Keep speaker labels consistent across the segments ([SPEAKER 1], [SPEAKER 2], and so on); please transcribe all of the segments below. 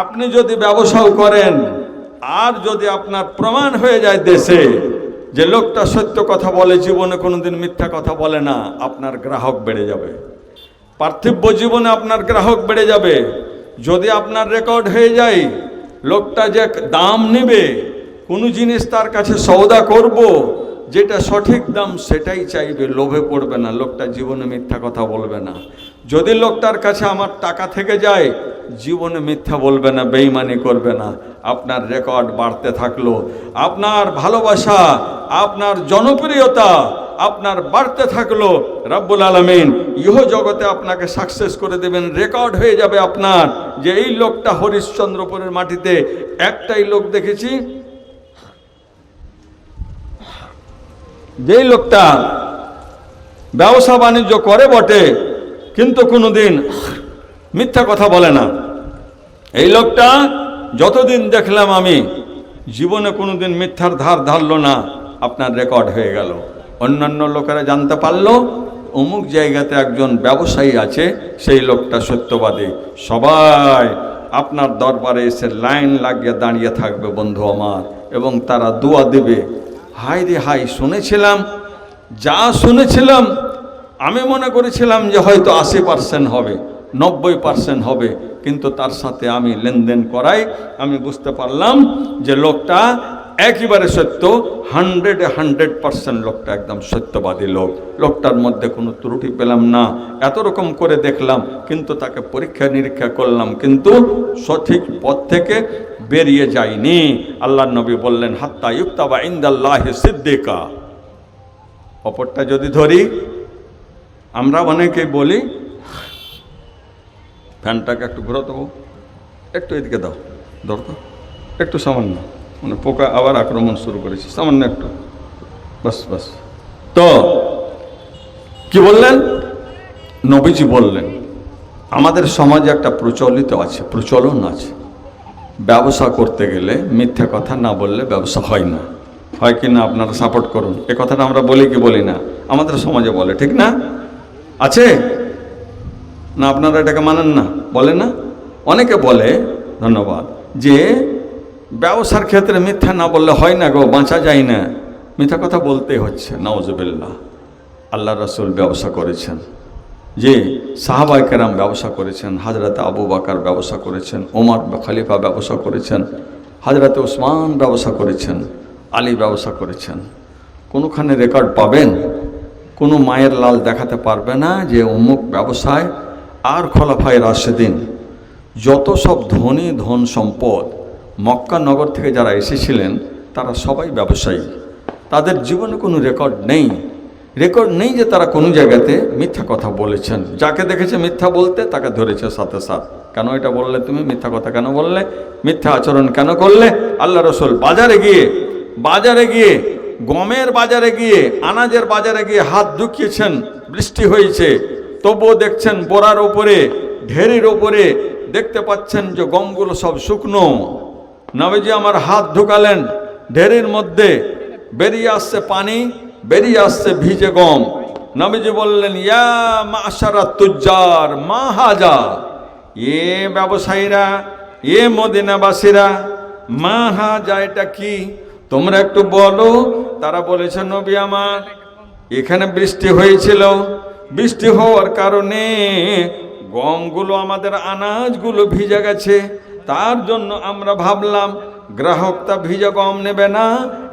[SPEAKER 1] আপনি যদি ব্যবসাও করেন, আর যদি আপনার প্রমাণ হয়ে যায় দেশে, যে লোকটা সত্য কথা বলে, জীবনে কোনোদিন মিথ্যা কথা বলে না, আপনার গ্রাহক বেড়ে যাবে। পার্থিব্য জীবনে আপনার গ্রাহক বেড়ে যাবে। যদি আপনার রেকর্ড হয়ে যায়, লোকটা যে দাম নেবে, কোনো জিনিস তার কাছে সৌদা করব, যেটা সঠিক দাম সেটাই চাইবে, লোভে পড়বে না, লোকটা জীবনে মিথ্যা কথা বলবে না। যদি লোকটার কাছে আমার টাকা থেকে যায় জীবনে মিথ্যা বলবে না বেইমানি করবে না। আপনার রেকর্ড বাড়তে থাকল। আপনার ভালোবাসা, আপনার জনপ্রিয়তা, আপনার বাড়তে থাকল। রাব্বুল আলমিন, ইহ জগতে আপনাকে সাকসেস করে দেবেন। রেকর্ড হয়ে যাবে আপনার যে এই লোকটা হরিশ্চন্দ্রপুরের মাটিতে একটাই লোক দেখেছি। যেই লোকটা ব্যবসা বাণিজ্য করে বটে, কিন্তু কোনোদিন মিথ্যা কথা বলে না। এই লোকটা যতদিন দেখলাম আমি, জীবনে কোনোদিন মিথ্যার ধার ধারলো না, আপনার রেকর্ড হয়ে গেল। অন্যান্য লোকেরা জানতে পারল, অমুক জায়গাতে একজন ব্যবসায়ী আছে, সেই লোকটা সত্যবাদী। সবাই আপনার দরবারে এসে লাইন লাগিয়ে দাঁড়িয়ে থাকবে, বন্ধু আমার, এবং তারা দোয়া দেবে। হাই রে হাই শুনেছিলাম, যা শুনেছিলাম, আমি মনে করেছিলাম যে হয়তো আশি পার্সেন্ট হবে। নব্বই পার্সেন্ট হবে, কিন্তু তার সাথে আমি লেনদেন করাই। আমি বুঝতে পারলাম যে লোকটা একেবারে সত্য হান্ড্রেডে হান্ড্রেড পার্সেন্ট লোকটা একদম সত্যবাদী লোক। লোকটার মধ্যে কোনো ত্রুটি পেলাম না। এত রকম করে দেখলাম, কিন্তু তাকে পরীক্ষা নিরীক্ষা করলাম, কিন্তু সঠিক পথ থেকে বেরিয়ে যায়নি। আল্লাহ নবী বললেন, হাত্তা ইউক্তাবা ইন্দাল্লাহ সিদ্দিকা। অপরটা যদি ধরি, আমরা অনেকেই বলি ফ্যানটাকে একটু ঘোরাতে একটু এদিকে দাও, ধর একটু সামান্য মানে পোকা আবার আক্রমণ শুরু করেছে, সামান্য একটু। বাস বাস। তো, কি বললেন? নবীজি বললেন, আমাদের সমাজে একটা প্রচলিত আছে, প্রচলন আছে। ব্যবসা করতে গেলে মিথ্যা কথা না বললে ব্যবসা হয় না। হয় কি না আপনারা সাপোর্ট করুন। এ কথাটা আমরা বলি কি বলি না, আমাদের সমাজে বলে, ঠিক না? আছে? না, আপনারা এটাকে মানেন না বলে না? অনেকে বলে, ধন্যবাদ, যে ব্যবসার ক্ষেত্রে মিথ্যা না বললে হয় না গো, বাঁচা যায় না। মিথ্যা কথা বলতে হচ্ছে নওয়াজবিল্লাহ আল্লাহ রসুল ব্যবসা করেছেন। যে সাহাবাই কেরাম ব্যবসা করেছেন, হাজরাতে আবু বাকার ব্যবসা করেছেন, ওমর খালিফা ব্যবসা করেছেন, হাজরাতে ওসমান ব্যবসা করেছেন, আলী ব্যবসা করেছেন। কোনোখানে রেকর্ড পাবেন? কোনো মায়ের লাল দেখাতে পারবে না যে অমুক ব্যবসায় আর খোলাফায় রাশেদিন, যত সব ধনী ধন সম্পদ মক্কা নগর থেকে যারা এসেছিলেন, তারা সবাই ব্যবসায়ী। তাদের জীবনে কোনো রেকর্ড নেই। রেকর্ড নেই যে তারা কোনো জায়গাতে মিথ্যা কথা বলেছেন। যাকে দেখেছে মিথ্যা বলতে, তাকে ধরেছে সাথে সাথ। কেন এটা বললে তুমি? মিথ্যা কথা কেন বললে? মিথ্যা আচরণ কেন করলে? আল্লাহ রসুল বাজারে গিয়ে বাজারে গিয়ে, গমের বাজারে গিয়ে, আনাজের বাজারে গিয়ে হাত ঢুকিয়েছেন, বৃষ্টি হয়েছে। তবুও দেখছেন বোরার ওপরে ঢেরির ওপরে দেখতে পাচ্ছেন যে গমগুলো সব শুকনো। নবীজি আমার হাত ঢুকালেন, ঢেরির মধ্যে বেরিয়ে আসছে পানি, বেরিয়ে আসছে ভিজে গম। নবীজি বললেন, ইয়া মাশারা তুজ্জার, মা হাজা, এ ব্যবসায়ীরা, এ মদিনাবাসীরা, মা হাজা এটা কি? তোমরা একটু বলো। তারা বলেছে, নবী আমার, এখানে বৃষ্টি হয়েছিল। বৃষ্টি হওয়ার কারণে গমগুলো আমাদের আনাজগুলো ভিজে গেছে। তার জন্য আমরা ভাবলাম, গ্রাহক তা ভিজা গম নেবে না।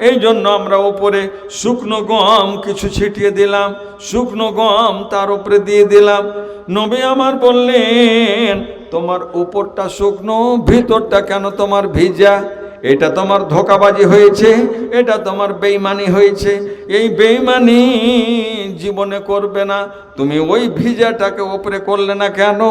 [SPEAKER 1] এই জন্য আমরা ওপরে শুকনো গম কিছু ছিটিয়ে দিলাম। শুকনো গম তার উপরে দিয়ে দিলাম। নবী আমার বললেন, তোমার উপরটা শুকনো, ভিতরটা কেন তোমার ভিজা? এটা তোমার ধোকাবাজি হয়েছে, এটা তোমার বেইমানি হয়েছে। এই বেইমানি জীবনে করবে না, তুমি ওই ভিজাটাকে ওপরে করলে না কেন?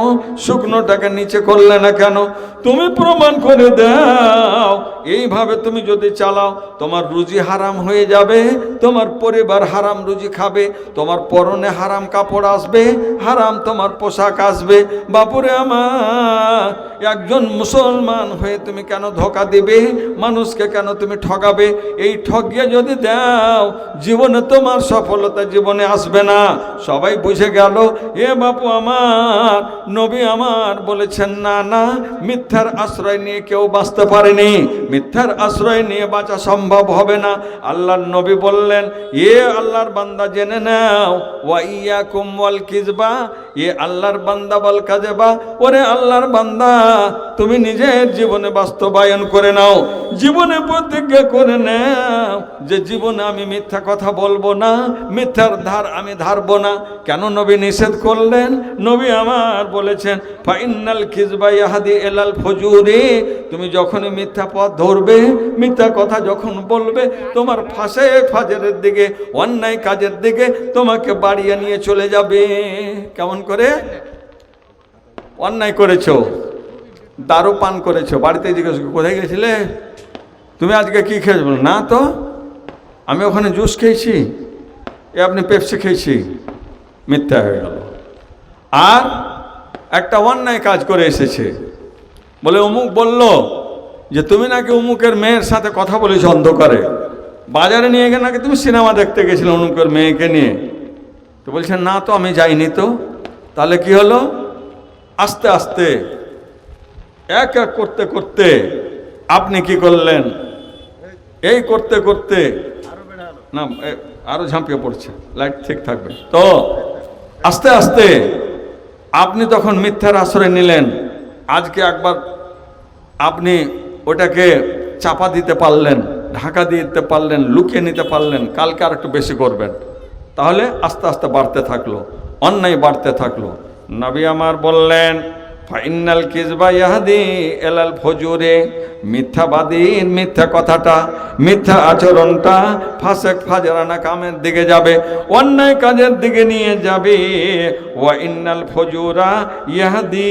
[SPEAKER 1] শুকনোটাকে নিচে করলে না কেন? তুমি প্রমাণ করে দাও, এইভাবে তুমি যদি চালাও, তোমার রুজি হারাম হয়ে যাবে, তোমার পরিবার হারাম রুজি খাবে, তোমার পরনে হারাম কাপড় আসবে, হারাম তোমার পোশাক আসবে। বাপুরে আমার একজন মুসলমান হয়ে তুমি কেন ধোকা দিবে? মানুষকে কেন তুমি ঠগাবে? এই ঠগিয়ে যদি দাও, জীবনে তোমার সফলতা জীবনে আসবে না। সবাই বুঝে গেল, এ বাপু আমার, নবী আমার। বলেছেন, না না, মিথ্যার আশ্রয় নিয়ে কেউ বাঁচতে পারেনি। মিথ্যার আশ্রয় নিয়ে বাঁচা সম্ভব হবে না। আল্লাহর নবী বললেন, এ আল্লাহর বান্দা জেনে নাও, ওয়া ইয়াকুম ওয়াল কিজবা এ আল্লাহর বান্দা বল কাজেবা ওরে আল্লাহর বান্দা, তুমি নিজের জীবনে বাস্তবায়ন করে নাও। জীবনে প্রতিজ্ঞা করে নাও যে জীবনে আমি মিথ্যা কথা বলব না, মিথ্যার ধার আমি ধারবো না। কেন নবী নিষেধ করলেন? নবী আমার বলেছেন, ফাইনাল খিজবা ইহাদি এলাল ফজুরে। তুমি যখনই মিথ্যা পথ ধরবে, মিথ্যা কথা যখন বলবে, তোমার ফাঁসে ফাজের দিকে, অন্যায় কাজের দিকে তোমাকে বাড়িয়ে নিয়ে চলে যাবে। কেমন করে? অন্যায় করেছ দারু পান করেছ। বাড়িতে জিজ্ঞেস কোথায় গেছিলে? তুমি আজকে কি খেয়েছো বলো, না তো? আমি ওখানে জুস খেয়েছি এ আপনি পেপসি খেয়েছি। মিথ্যা হয়ে গেল। আর একটা অন্যায় কাজ করে এসেছে। বলে অমুক বলল যে তুমি নাকি অমুকের মেয়ের সাথে কথা বলেছ অন্ধকারে। বাজারে নিয়ে গিয়ে নাকি তুমি সিনেমা দেখতে গেছিলে অমুকের মেয়েকে নিয়ে। তো বলছেন না তো আমি যাইনি তো। তাহলে কি হলো? আস্তে আস্তে এক এক করতে করতে আপনি কি করলেন? এই করতে করতে। না, এ- আরও ঝাঁপিয়ে পড়ছে। লাইট ঠিক থাকবে। তো, আস্তে আস্তে, আপনি তখন মিথ্যার আশ্রয় নিলেন, আজকে একবার আপনি ওটাকে চাপা দিতে পারলেন, ঢাকা দিতে পারলেন, লুকিয়ে নিতে পারলেন, কালকে আর একটু বেশি করবেন। তাহলে আস্তে আস্তে বাড়তে থাকল, অন্যায় বাড়তে থাকল। নবী আমার বললেন ফাইনাল কিসবা ইহাদি এলাল ফজুরে মিথ্যাবাদীর মিথ্যা কথাটা, মিথ্যা আচরণটা ফাসেক ফাজরানা কামের দিকে যাবে, অন্যায় কাজের দিকে নিয়ে যাবে। ওয়া ইন্নাল ফজুরা ইহাদি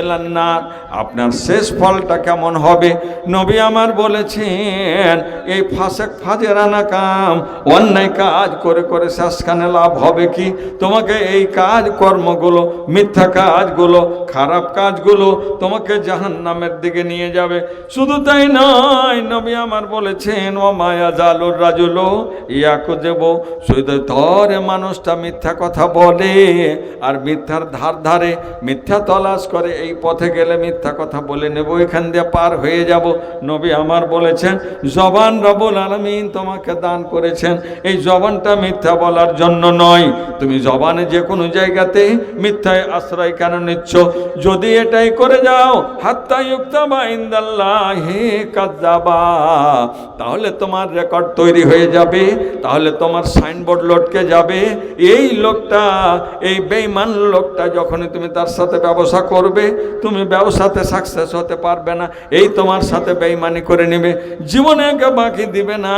[SPEAKER 1] এলান্নার আপনার শেষ ফলটা কেমন হবে? নবী আমার বলেছেন, এই ফাসেক ফাজরানা কাম, অন্যায় কাজ করে করে শেষখানে লাভ হবে কি? তোমাকে এই কাজ কর্মগুলো, মিথ্যা কাজগুলো, খারাপ কাজগুলো তোমাকে জাহান নামের দিকে নিয়ে যাবে। শুধু তাই নয়, নবী আমার বলেছেন ও মায়া জালুর রাজুলো ইয়াকু দেব শুধু ধরে মানুষটা মিথ্যা কথা বলে আর মিথ্যার ধার ধারে মিথ্যা তলাশ করে এই পথে গেলে মিথ্যা কথা বলে নেব, এখান দিয়ে পার হয়ে যাব। নবী আমার বলেছেন, জবান রবুল আলমিন তোমাকে দান করেছেন। এই জবানটা মিথ্যা বলার জন্য নয়। তুমি জবানে যে কোনো জায়গাতে মিথ্যায় আশ্রয় কেন নিচ্ছ? যদি এটাই করে যাও, হাত্তা ইউক্তা বা ইন্দাল্লাহ হে কাজাবা তাহলে তোমার রেকর্ড তৈরি হয়ে যাবে, তাহলে তোমার সাইনবোর্ড লটকে যাবে। এই লোকটা, এই বেইমান লোকটা যখনই তুমি তার সাথে ব্যবসা করবে, তুমি ব্যবসাতে সাকসেস হতে পারবে না। এই তোমার সাথে বেইমানি করে নেবে। জীবনে একে বাকি দিবে না।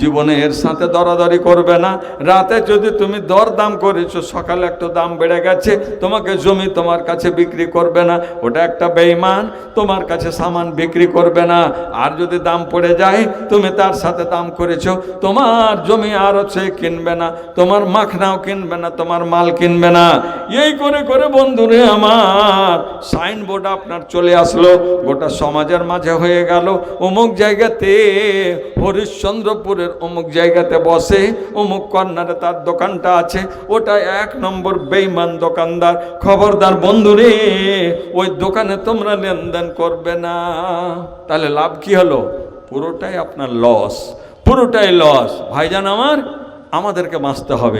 [SPEAKER 1] জীবনে এর সাথে দরাদরি করবে না। রাতে যদি তুমি দর দাম করেছ, সকালে একটু দাম বেড়ে গেছে, তোমাকে জমি তোমার কাছে বিক্রি করবে। না, ওটা একটা বেইমান তোমার কাছে সামান বিক্রি করবে না। আর যদি দাম পড়ে যায়, তুমি তার সাথে দাম করেছ, তোমার জমি আর সে কিনবে না, তোমার মাখনাও কিনবে না, তোমার মাল কিনবে না। এই করে করে বন্ধুরে আমার সাইনবোর্ড আপনার চলে আসলো, গোটা সমাজের মাঝে হয়ে গেল। অমুক জায়গাতে হরিশ্চন্দ্রপুরের অমুক জায়গাতে বসে, অমুক কর্নারে তার দোকানটা আছে, ওটা এক নম্বর বেইমান দোকানদার, খবরদার বন্ধুরে। ওই দোকানে তোমরা লেনদেন করবে না। তাহলে লাভ কি হলো? পুরোটাই আপনার লস পুরোটাই লস ভাইজান আমার, আমাদেরকে বাঁচতে হবে।